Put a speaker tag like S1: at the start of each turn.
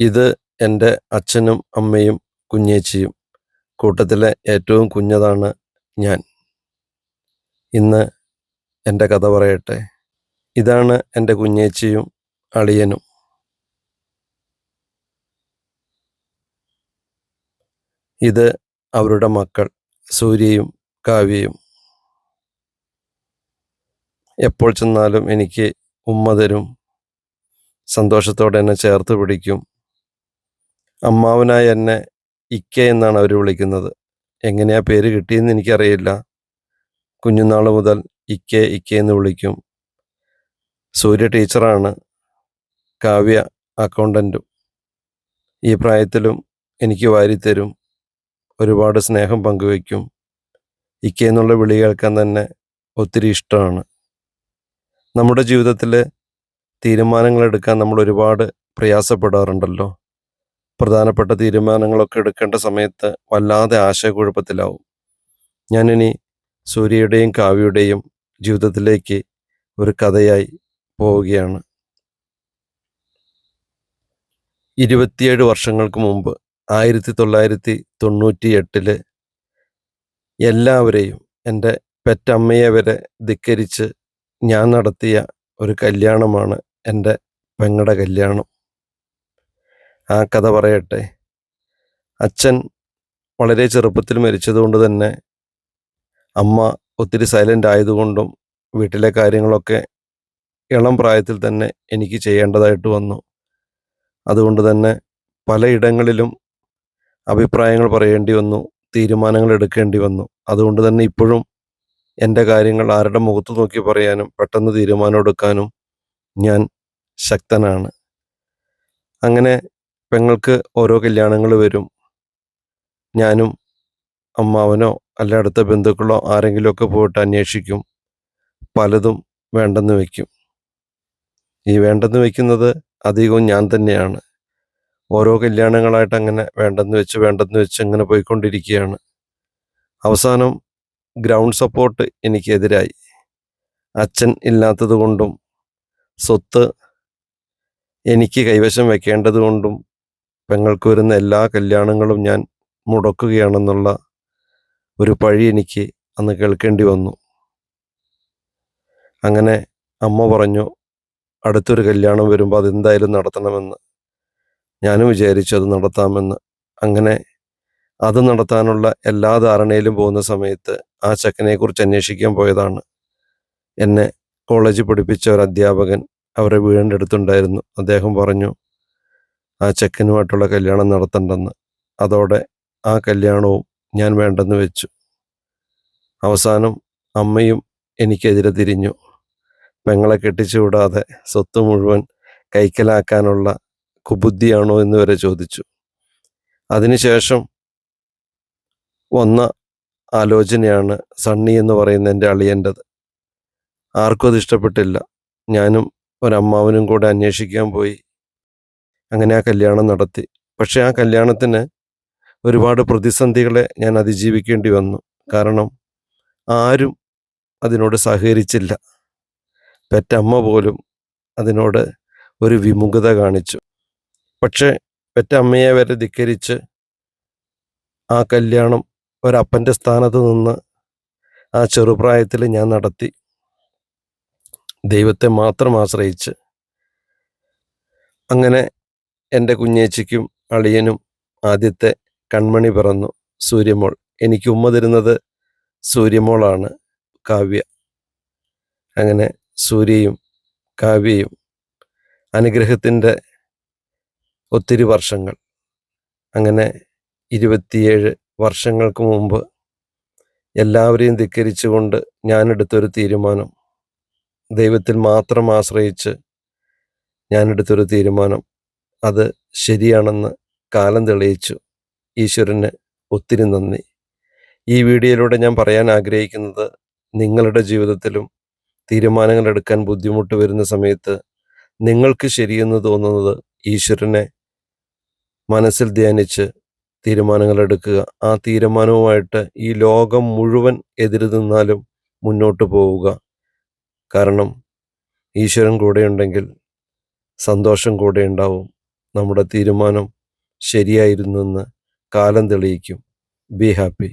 S1: ഇത് എന്റെ അച്ഛനും അമ്മയും കുഞ്ഞേച്ചിയും. കൂട്ടത്തിലെ ഏറ്റവും കുഞ്ഞതാണ് ഞാൻ. ഇന്ന് എന്റെ കഥ പറയട്ടെ. ഇതാണ് എന്റെ കുഞ്ഞേച്ചിയും അളിയനും. ഇത് അവരുടെ മക്കൾ സൂര്യയും കാവ്യയും. എപ്പോൾ ചെന്നാലും എനിക്ക് ഉമ്മ തരും. സന്തോഷത്തോടെ എന്നെ ചേർത്ത് പിടിക്കും. അമ്മാവനായി എന്നെ ഇക്ക എന്നാണ് അവർ വിളിക്കുന്നത്. എങ്ങനെയാ പേര് കിട്ടിയെന്ന് എനിക്കറിയില്ല. കുഞ്ഞുനാൾ മുതൽ ഇക്ക ഇക്ക എന്ന് വിളിക്കും. സൂര്യ ടീച്ചറാണ്. കാവ്യ അക്കൗണ്ടന്റും ഈ പ്രായത്തിലും എനിക്ക് വാരിത്തരും. ഒരുപാട് സ്നേഹം പങ്കുവയ്ക്കും. ഇക്ക എന്നുള്ള വിളി കേൾക്കാൻ തന്നെ ഒത്തിരി ഇഷ്ടമാണ്. നമ്മുടെ ജീവിതത്തിൽ തീരുമാനങ്ങൾ എടുക്കാൻ നമ്മൾ ഒരുപാട് പ്രയാസപ്പെടാറുണ്ടല്ലോ. പ്രധാനപ്പെട്ട തീരുമാനങ്ങളൊക്കെ എടുക്കേണ്ട സമയത്ത് വല്ലാതെ ആശയക്കുഴപ്പത്തിലാവും. ഞാനിനി സൂര്യയുടെയും കാവ്യയുടെയും ജീവിതത്തിലേക്ക് ഒരു കഥയായി പോവുകയാണ്. ഇരുപത്തിയേഴ് വർഷങ്ങൾക്ക് മുമ്പ് ആയിരത്തി തൊള്ളായിരത്തി തൊണ്ണൂറ്റി എട്ടിൽ എല്ലാവരെയും എന്റെ പെറ്റമ്മയെ വരെ ധിക്കരിച്ച് ഞാൻ നടത്തിയ ഒരു കല്യാണമാണ് എന്റെ പെങ്ങളുടെ കല്യാണം. ആ കഥ പറയട്ടെ. അച്ഛൻ വളരെ ചെറുപ്പത്തിൽ മരിച്ചതുകൊണ്ട് തന്നെ അമ്മ ഒത്തിരി സൈലന്റ് ആയതുകൊണ്ടും വീട്ടിലെ കാര്യങ്ങളൊക്കെ ഇളം പ്രായത്തിൽ തന്നെ എനിക്ക് ചെയ്യേണ്ടതായിട്ട് വന്നു. അതുകൊണ്ട് തന്നെ പലയിടങ്ങളിലും അഭിപ്രായങ്ങൾ പറയേണ്ടി വന്നു തീരുമാനങ്ങൾ എടുക്കേണ്ടി വന്നു. അതുകൊണ്ട് തന്നെ ഇപ്പോഴും എന്റെ കാര്യങ്ങൾ ആരുടെ മുഖത്ത് നോക്കി പറയാനും പെട്ടെന്ന് തീരുമാനം എടുക്കാനും ഞാൻ ശക്തനാണ്. അങ്ങനെ പെങ്ങൾക്ക് ഓരോ കല്യാണങ്ങൾ വരും. ഞാനും അമ്മാവനോ അല്ല അടുത്ത ബന്ധുക്കളോ ആരെങ്കിലുമൊക്കെ പോയിട്ട് അന്വേഷിക്കും. പലതും വേണ്ടെന്ന് വയ്ക്കും. ഈ വേണ്ടെന്ന് വയ്ക്കുന്നത് അധികവും ഞാൻ തന്നെയാണ്. ഓരോ കല്യാണങ്ങളായിട്ട് അങ്ങനെ വേണ്ടെന്ന് വെച്ച് വേണ്ടെന്ന് വെച്ച് അങ്ങനെ പോയിക്കൊണ്ടിരിക്കുകയാണ്. അവസാനം ഗ്രൗണ്ട് സപ്പോർട്ട് എനിക്കെതിരായി. അച്ഛൻ ഇല്ലാത്തത് കൊണ്ടും സ്വത്ത് എനിക്ക് കൈവശം വെക്കേണ്ടത് കൊണ്ടും പെങ്ങൾക്ക് വരുന്ന എല്ലാ കല്യാണങ്ങളും ഞാൻ മുടക്കുകയാണെന്നുള്ള ഒരു പഴി എനിക്ക് അന്ന് കേൾക്കേണ്ടി വന്നു. അങ്ങനെ അമ്മ പറഞ്ഞു അടുത്തൊരു കല്യാണം വരുമ്പോൾ അതെന്തായാലും നടത്തണമെന്ന്. ഞാനും വിചാരിച്ചു അത് നടത്താമെന്ന്. അങ്ങനെ അത് നടത്താനുള്ള എല്ലാ ധാരണയിലും പോകുന്ന സമയത്ത് ആ ചക്കനെക്കുറിച്ച് അന്വേഷിക്കാൻ പോയതാണ്. എന്നെ കോളേജിൽ പഠിപ്പിച്ച ഒരു അധ്യാപകൻ അവരുടെ വീടിന്റെ അടുത്തുണ്ടായിരുന്നു അദ്ദേഹം പറഞ്ഞു ആ ചെക്കനുമായിട്ടുള്ള കല്യാണം നടത്തണ്ടെന്ന്. അതോടെ ആ കല്യാണവും ഞാൻ വേണ്ടെന്ന് വെച്ചു. അവസാനം അമ്മയും എനിക്കെതിരെ തിരിഞ്ഞു. പെങ്ങളെ കെട്ടിച്ചു വിടാതെ സ്വത്ത് മുഴുവൻ കൈക്കലാക്കാനുള്ള കുബുദ്ധിയാണോ എന്ന് വരെ ചോദിച്ചു. അതിനുശേഷം വന്ന ആലോചനയാണ് സണ്ണി എന്ന് പറയുന്ന എന്റെ അളിയന്റെത്. ആർക്കും അത് ഇഷ്ടപ്പെട്ടില്ല. ഞാനും ഒരമ്മാവനും കൂടെ അന്വേഷിക്കാൻ പോയി. അങ്ങനെ ആ കല്യാണം നടത്തി. പക്ഷേ ആ കല്യാണത്തിന് ഒരുപാട് പ്രതിസന്ധികളെ ഞാൻ അതിജീവിക്കേണ്ടി വന്നു. കാരണം ആരും അതിനോട് സഹകരിച്ചില്ല. പെറ്റമ്മ പോലും അതിനോട് ഒരു വിമുഖത കാണിച്ചു. പക്ഷേ പെറ്റമ്മയെ വരെ ധിക്കരിച്ച് ആ കല്യാണം ഒരപ്പന്റെ സ്ഥാനത്ത് നിന്ന് ആ ചെറുപ്രായത്തിൽ ഞാൻ നടത്തി. ദൈവത്തെ മാത്രം ആശ്രയിച്ച് അങ്ങനെ എന്റെ കുഞ്ഞേച്ചിക്കും അളിയനും ആദ്യത്തെ കൺമണി പിറന്നു. സൂര്യമോൾ. എനിക്ക് ഉമ്മ തരുന്നത് സൂര്യമോളാണ്. കാവ്യ. അങ്ങനെ സൂര്യയും കാവ്യയും അനുഗ്രഹത്തിന്റെ ഒത്തിരി വർഷങ്ങൾ. അങ്ങനെ ഇരുപത്തിയേഴ് വർഷങ്ങൾക്ക് മുമ്പ് എല്ലാവരെയും ധിക്കരിച്ചുകൊണ്ട് ഞാനെടുത്തൊരു തീരുമാനം. ദൈവത്തിൽ മാത്രം ആശ്രയിച്ച് ഞാനെടുത്തൊരു തീരുമാനം. അത് ശരിയാണെന്ന് കാലം തെളിയിച്ചു. ഈശ്വരന് ഒത്തിരി നന്ദി. ഈ വീഡിയോയിലൂടെ ഞാൻ പറയാൻ ആഗ്രഹിക്കുന്നത് നിങ്ങളുടെ ജീവിതത്തിലും തീരുമാനങ്ങൾ എടുക്കാൻ ബുദ്ധിമുട്ട് വരുന്ന സമയത്ത് നിങ്ങൾക്ക് ശരിയെന്ന് തോന്നുന്നത് ഈശ്വരനെ മനസ്സിൽ ധ്യാനിച്ച് തീരുമാനങ്ങൾ എടുക്കുക. ആ തീരുമാനവുമായിട്ട് ഈ ലോകം മുഴുവൻ എതിര് നിന്നാലും മുന്നോട്ട് പോവുക. കാരണം ഈശ്വരൻ കൂടെയുണ്ടെങ്കിൽ സന്തോഷം കൂടെ ഉണ്ടാവും. നമ്മുടെ തീരുമാനം ശരിയായിരുന്നെന്ന് കാലം തെളിയിക്കും. Be happy.